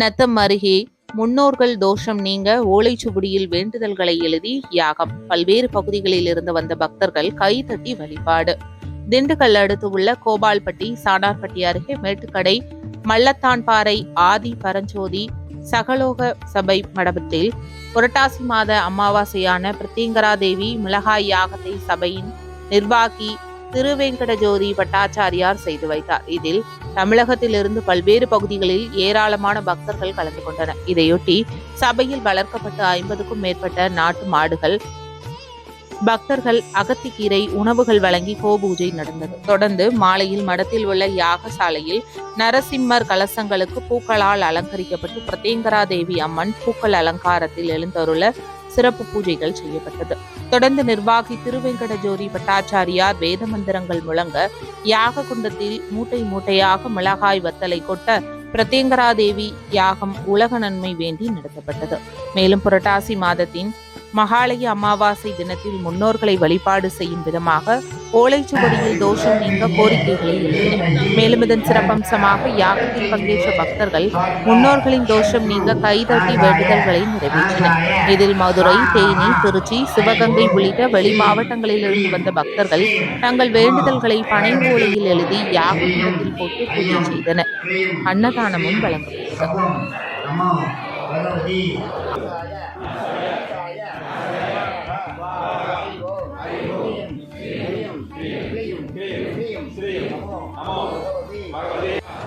நத்தம் அருகே முன்னோர்கள் தோஷம் நீங்க ஓலைச்சுவடியில் வேண்டுதல்களை எழுதி யாகம். பல்வேறு பகுதிகளில் இருந்து வந்த பக்தர்கள் கைதட்டி வழிபாடு. திண்டுக்கல் அடுத்து உள்ள கோபால்பட்டி சாணார்பட்டி அருகே மேட்டுக்கடை மல்லத்தான்பாறை ஆதி பரஞ்சோதி சகலோக சபை மடபத்தில் புரட்டாசி மாத அமாவாசையான பிரத்யங்கரா தேவி மிளகாய் யாகத்தை சபையின் நிர்வாகி திருவெங்கடஜோதி பட்டாச்சாரியார் செய்து வைத்தார். இதில் தமிழகத்திலிருந்து பல்வேறு பகுதிகளில் ஏராளமான பக்தர்கள் கலந்து கொண்டனர். இதையொட்டி சபையில் வளர்க்கப்பட்ட ஐம்பதுக்கும் மேற்பட்ட நாட்டு மாடுகள் பக்தர்கள் அகத்திக்கீரை உணவுகள் வழங்கி கோபூஜை நடந்தது. தொடர்ந்து மாலையில் மடத்தில் உள்ள யாகசாலையில் நரசிம்மர் கலசங்களுக்கு பூக்களால் அலங்கரிக்கப்பட்டு பிரத்யங்கரா தேவி அம்மன் பூக்கள் அலங்காரத்தில் எழுந்தருள சிறப்பு பூஜைகள் செய்யப்பட்டது. தொடர்ந்து நிர்வாகி திருவெங்கடஜோதி பட்டாச்சாரியார் வேத மந்திரங்கள் முழங்க யாக குண்டத்தில் மூட்டை மூட்டையாக மிளகாய் வத்தலை கொட்ட பிரத்யங்கரா தேவி யாகம் உலக நன்மை வேண்டி நடத்தப்பட்டது. மேலும் புரட்டாசி மாதத்தின் மகாலய அமாவாசை தினத்தில் முன்னோர்களை வழிபாடு செய்யும் விதமாக ஓலைச்சுவடியில் தோஷம் நீங்க கோரிக்கைகளை எழுப்பினர் மேலும் இதன் சிறப்பம்சமாக யாகத்தில் பங்கேற்ற பக்தர்கள் முன்னோர்களின் தோஷம் நீங்க கைதட்டி வேண்டுதல்களை நிறைவேற்றினர். இதில் மதுரை தேனி திருச்சி சிவகங்கை உள்ளிட்ட வெளி மாவட்டங்களிலிருந்து வந்த பக்தர்கள் தங்கள் வேண்டுதல்களை பனை ஓலையில் எழுதி யாக குண்டத்தில் போட்டு பூஜை செய்தனர். அன்னதானமும் வழங்கப்பட்டது. श्रीं श्रीं श्रीं नमो भगवती